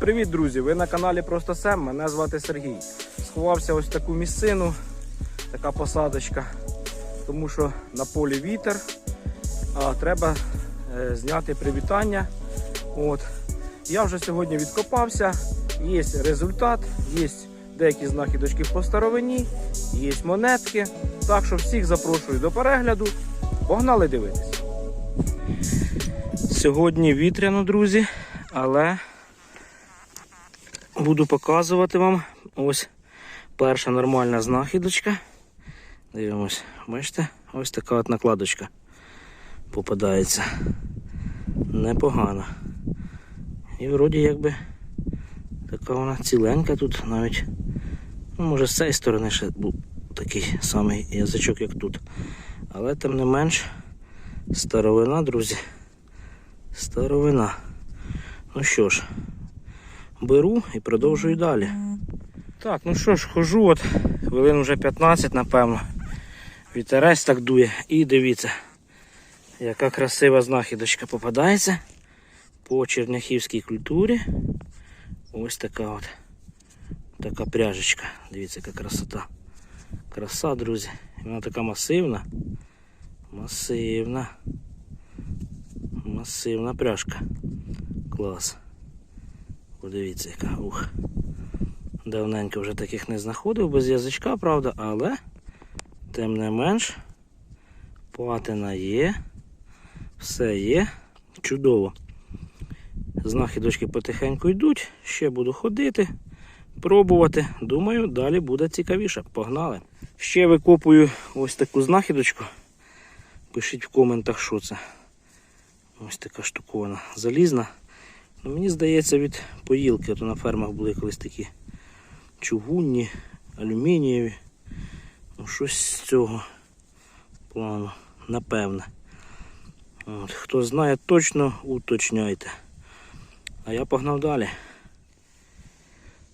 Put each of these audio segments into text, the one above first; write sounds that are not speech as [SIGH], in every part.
привіт, друзі! Ви на каналі Просто Сем. Мене звати Сергій. Сховався ось таку місцину, така посадочка, тому що на полі вітер, а треба е, зняти привітання. От. Я вже сьогодні відкопався, є результат, є деякі знахідочки по старовині, є монетки. Так що всіх запрошую до перегляду. Погнали дивитись. Сьогодні вітряно, друзі, але буду показувати вам ось перша нормальна знахідочка. Дивимось, бачите, ось така от накладочка попадається. Непогано. І вроді якби така вона ціленька тут навіть. Ну, може з цієї сторони ще був такий самий язичок, як тут. Але тим не менш старовина, друзі. Старовина. Ну що ж, беру і продовжую далі. Так, ну що ж, хожу, от хвилин вже 15, напевно. Вітерець так дує. І дивіться, яка красива знахідочка попадається по черняхівській культурі. Ось така от така пряжечка. Дивіться, яка красота. Краса, друзі. Вона така масивна. Масивна. Масивна пряжка. Клас. Подивіться, яка ух. Давненько вже таких не знаходив, без язичка, правда, але тим не менш патина є. Все є. Чудово. Знахідочки потихеньку йдуть. Ще буду ходити, пробувати. Думаю, далі буде цікавіше. Погнали. Ще викопую ось таку знахідочку. Пишіть в коментах, що це. Ось така штукована залізна. Ну, мені здається, від поїлки. То на фермах були колись такі чугунні, алюмінієві. Ну, щось з цього плану, напевне. От, хто знає точно, уточняйте. А я погнав далі.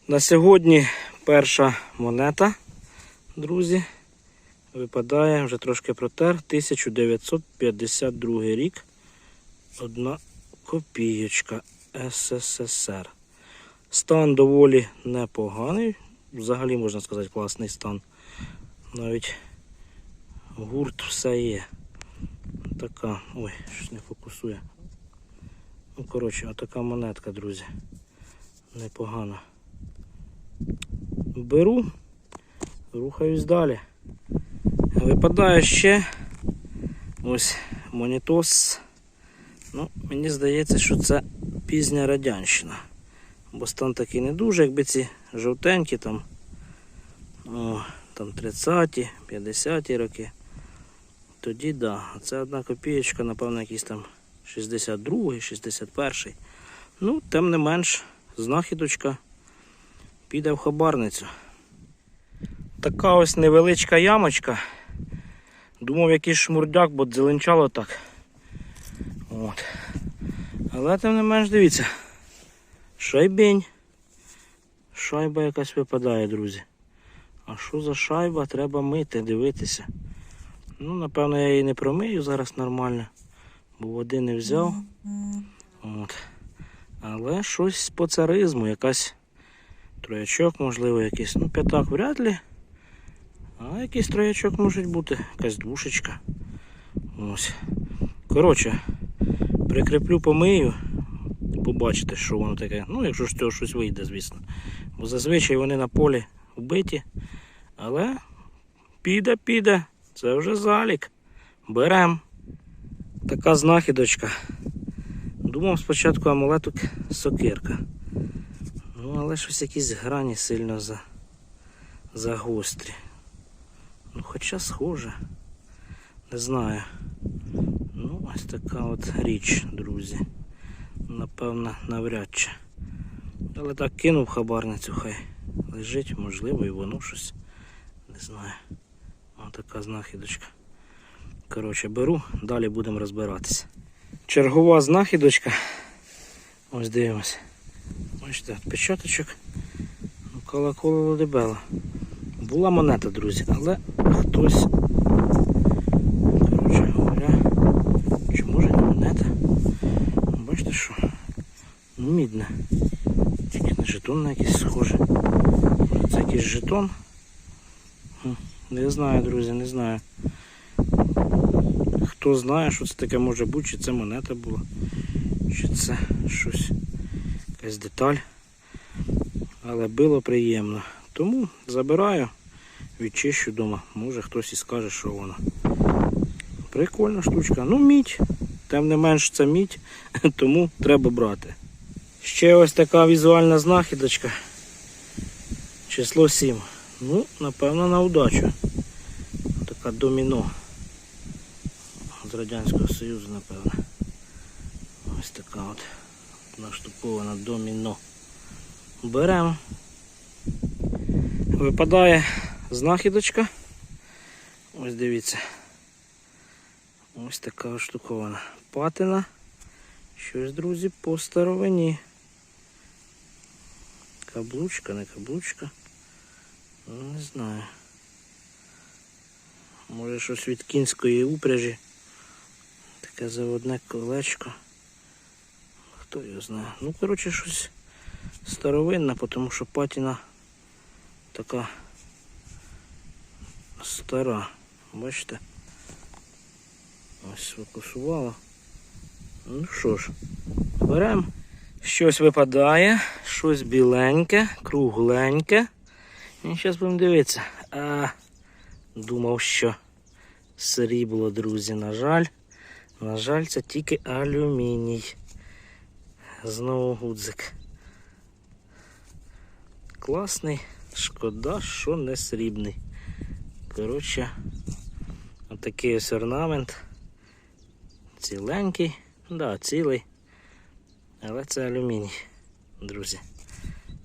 На сьогодні перша монета, друзі, випадає, вже трошки протер, 1952 рік. Одна копієчка СССР. Стан доволі непоганий. Взагалі можна сказати класний стан. Навіть гурт все є. Така, ой, щось не фокусує. Ну, коротше, така монетка, друзі. Непогана. Беру, рухаюсь далі. Випадає ще ось монітос. Ну, мені здається, що це пізня радянщина. Бо стан такий не дуже, якби ці жовтенькі там, о, там 30-ті, 50-ті роки. Тоді. Да. Це одна копієчка, напевно, якийсь там 62-й, 61-й. Ну, тим не менш, знахідочка піде в хабарницю. Така ось невеличка ямочка. Думав, якийсь шмурдяк, бо дзеленчало так. От. Але тим не менш, дивіться. Шайбень. Шайба якась випадає, друзі. А що за шайба? Треба мити, дивитися. Ну, напевно, я її не промию зараз нормально, бо води не взяв. От. Але щось по царизму, якась троячок, можливо, якийсь. Ну, п'ятак вряд ли. А якийсь троячок може бути, якась двушечка. Ось. Коротше, прикріплю, помию, побачите, що воно таке. Ну, якщо з цього щось вийде, звісно. Бо зазвичай вони на полі вбиті. Але піде, піде. Це вже залік. Берем. Така знахідочка. Думав спочатку амулеток сокирка. Ну, але щось якісь грані сильно за... загострі. Ну, хоча схоже. Не знаю. Ось така от річ, друзі. Напевно, навряд чи. Але так кинув хабарницю, хай лежить, можливо, і воно щось. Не знаю. Ось така знахідочка. Коротше, беру, далі будемо розбиратися. Чергова знахідочка. Ось дивимось. Бачите, відпечаточок. Ну, Колокола Лодебела. Була монета, друзі, але хтось. Коротше говоря. Чи може не монета? Бачите що? Ну, мідне. Тільки жетон на якийсь схожий. Це якийсь жетон. Не знаю, друзі, не знаю. Хто знає, що це таке може бути, чи це монета була, чи це щось, якась деталь. Але було приємно. Тому забираю, відчищу вдома. Може хтось і скаже, що воно. Прикольна штучка. Ну, мідь. Тим не менш це мідь, [LAUGHS] тому треба брати. Ще ось така візуальна знахідочка. Число 7. Ну, напевно, на удачу. Така доміно. З Радянського Союзу, напевно. Ось така от наштукована доміно. Беремо. Випадає знахідочка. Ось дивіться. Ось така штукована. Патина. Щось, друзі, по старовині. Каблучка, не каблучка. Ну, не знаю. Може щось від кінської упряжі. Таке заводне колечко. Хто його знає. Ну, коротше, щось старовинне, тому що патіна така стара. Бачите? Ось фокусувала. Ну що ж, беремо. Щось випадає, щось біленьке, кругленьке. І зараз будемо дивитися. А, думав, що срібло, друзі, на жаль. На жаль, це тільки алюміній. Знову гудзик. Класний, шкода, що не срібний. Коротше, отакий ось орнамент. Ціленький, да, цілий. Але це алюміній, друзі.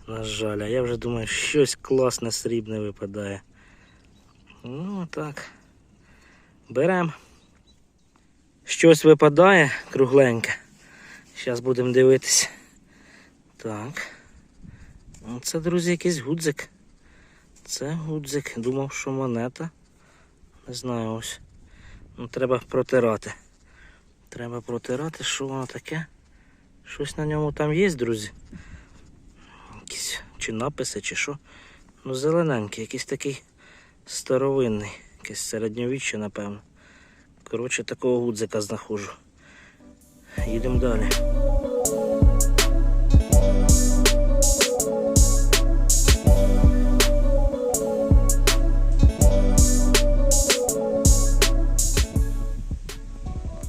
На жаль, а я вже думаю, щось класне срібне випадає. Ну так. Беремо. Щось випадає кругленьке. Зараз будемо дивитися. Так. Ну, Це, друзі, якийсь гудзик. Це гудзик. Думав, що монета. Не знаю ось. Ну, треба протирати. Треба протирати, що воно таке. Щось на ньому там є, друзі. Якісь чи написи, чи що. Ну, зелененький, якийсь такий старовинний. Якесь середньовіччя, напевно. Коротше, такого гудзика знаходжу. Їдемо далі.